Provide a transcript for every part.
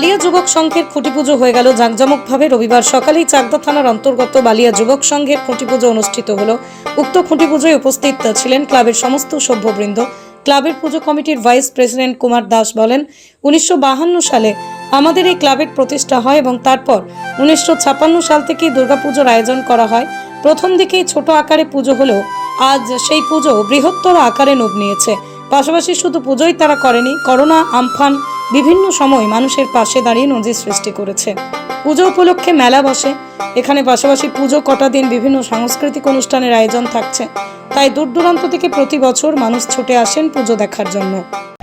বালিয়া যুবক সংঘের খুঁটি পুজো হয়ে গেল জাঁকজমকভাবে। রবিবার সকালেই চাকদা থানার অন্তর্গত বালিয়া যুবক সংঘের খুঁটি পুজো অনুষ্ঠিত হলো। উক্ত খুঁটি পুজোয় উপস্থিত ছিলেন ক্লাবের সমস্ত সভ্যবৃন্দ। ক্লাবের পুজো কমিটির ভাইস প্রেসিডেন্ট কুমার দাস বলেন, উনিশশো সালে আমাদের এই ক্লাবের প্রতিষ্ঠা হয় এবং তারপর উনিশশো সাল থেকেই দুর্গাপুজোর আয়োজন করা হয়। প্রথম দিকেই ছোট আকারে পুজো হলেও আজ সেই পুজো বৃহত্তর আকারে রূপ নিয়েছে। পাশাপাশি শুধু পুজোই তারা করেনি, করোনা, আমফান বিভিন্ন সময় মানুষের পাশে দাঁড়িয়ে নজির সৃষ্টি করেছে। পুজো উপলক্ষে মেলা বসে। এখানে পাশাপাশি পুজো কটা দিন বিভিন্ন সাংস্কৃতিক অনুষ্ঠানের আয়োজন থাকছে। তাই দূর দূরান্ত থেকে প্রতি বছর মানুষ ছুটে আসেন পুজো দেখার জন্য।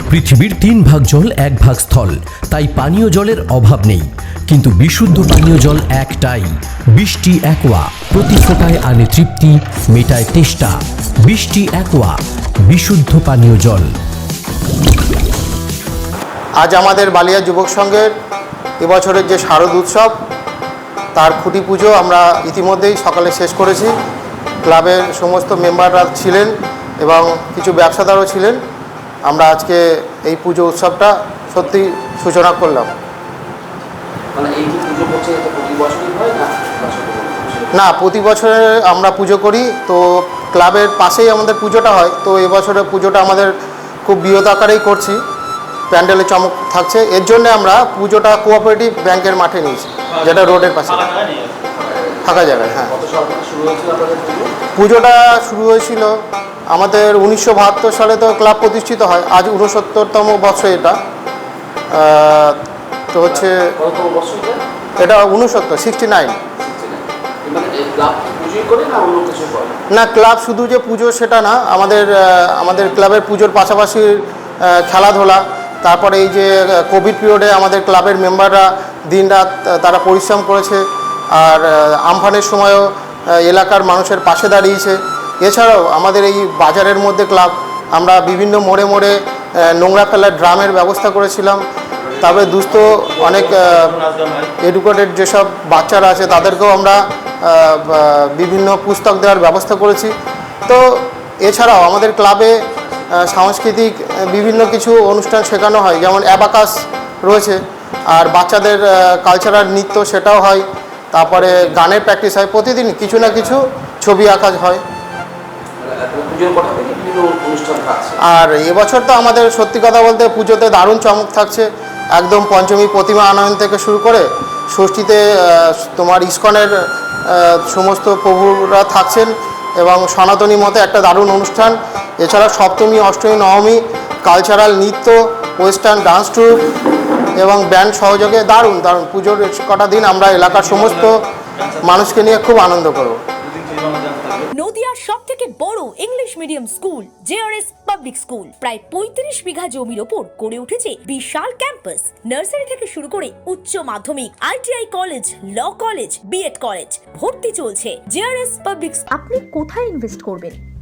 পৃথিবীর তিন ভাগ জল এক ভাগ স্থল। তাই পানীয় জলের অভাব নেই। কিন্তু বিশুদ্ধ পানীয় জল একটাই। বৃষ্টি একোয়া। প্রতি ফোটায় আনে তৃপ্তি, মেটায় তেষ্টা। বৃষ্টি একোয়া। বিশুদ্ধ পানীয় জল। আজ আমাদের বালিয়া যুবক সংঘের এবছরের যে শারদ উৎসব তার খুঁটি পুজো আমরা ইতিমধ্যেই সকালে শেষ করেছি। ক্লাবের সমস্ত মেম্বাররা ছিলেন এবং কিছু ব্যবসাদারও ছিলেন। আমরা আজকে এই পুজো উৎসবটা সত্যি সূচনা করলাম। মানে? না প্রতি বছরে আমরা পুজো করি। তো ক্লাবের পাশেই আমাদের পুজোটা হয়। তো এবছরে পুজোটা আমাদের খুব বৃহৎ আকারেই করছি। প্যান্ডেলে চমক থাকছে। এর জন্য আমরা পুজোটা কোঅপারেটিভ ব্যাংকের মাঠে নিয়েছি যেটা রোডের পাশে। হ্যাঁ। থেকে আপনাদের পুজো? পুজোটা শুরু হয়েছিল আমাদের উনিশশো বাহাত্তর সালে তো ক্লাব প্রতিষ্ঠিত হয় আজ উনসত্তরতম বছর এটা। তো হচ্ছে এটা? উনসত্তর সিক্সটি নাইন না ক্লাব শুধু যে পুজো সেটা না আমাদের আমাদের ক্লাবের পুজোর পাশাপাশি খেলাধুলা তারপরে এই যে কোভিড পিরিয়ডে আমাদের ক্লাবের মেম্বাররা দিনরাত আহ, তারা পরিশ্রম করেছে। আর আমফানের সময়ও এলাকার মানুষের পাশে দাঁড়িয়েছে। এছাড়াও আমাদের এই বাজারের মধ্যে ক্লাব আমরা বিভিন্ন মোড়ে মোড়ে নোংরা ফেলার ড্রামের ব্যবস্থা করেছিলাম। তবে দুস্থ অনেক এডুকেটেড যেসব বাচ্চারা আছে তাদেরকেও আমরা বিভিন্ন পুস্তক দেওয়ার ব্যবস্থা করেছি। তো এছাড়াও আমাদের ক্লাবে সাংস্কৃতিক বিভিন্ন কিছু অনুষ্ঠান শেখানো হয়। যেমন অ্যাবাকাস রয়েছে আর বাচ্চাদের কালচারাল নৃত্য সেটাও হয়। তারপরে গানের প্র্যাকটিস হয়। প্রতিদিন কিছু না কিছু ছবি আঁকা হয়। আর এবছর তো আমাদের সত্যি কথা বলতে পুজোতে দারুণ চমক থাকছে। একদম পঞ্চমী প্রতিমা আনয়ন থেকে শুরু করে ষষ্ঠীতে তোমার ইস্কনের সমস্ত প্রভুরা থাকছেন এবং সনাতনী মতে একটা দারুণ অনুষ্ঠান। এছাড়া সপ্তমী অষ্টমী নবমী কালচারাল নৃত্য ওয়েস্টার্ন ডান্স ট্রুপ এবং ব্যান্ড সহযোগে দারুণ দারুণ। পুজোর কটা দিন আমরা এলাকার সমস্ত মানুষকে নিয়ে খুব আনন্দ করব। নদিয়ার সব থেকে বড় English medium school JRS public school প্রায় পঁয়ত্রিশ বিঘা জমির ওপর গড়ে উঠেছে বিশাল ক্যাম্পাস নার্সারি থেকে শুরু করে উচ্চ মাধ্যমিক ITI college law college B Ed college ভর্তি চলছে জেআরএস পাবলিক আপনি কোথায় ইনভেস্ট করবেন?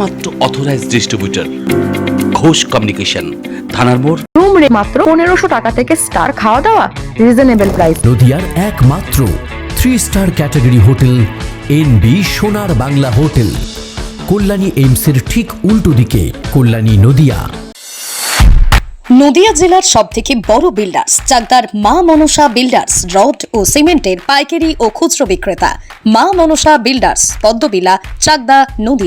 একমাত্র অথরাইজড ডিস্ট্রিবিউটর ঘোষ কমিউনিকেশন থানার মোড়। রুম রে মাত্র পনেরোশো টাকা থেকে স্টার খাওয়া দাওয়া রিজনেবল প্রাইস নদিয়ার একমাত্র three star category hotel N B Sonar Bangla hotel Kalyani এইমসের ঠিক উল্টো দিকে কল্যাণী নদিয়া। নদিয়া জেলার সব থেকে বড় বিল্ডার্স চাকদার মা মনসা বিল্ডার্স রড ও সিমেন্টের পাইকারি ও খুচরো বিক্রেতা। মা মনসা বিল্ডার্স পদ্মবিলা চাকদা নদী।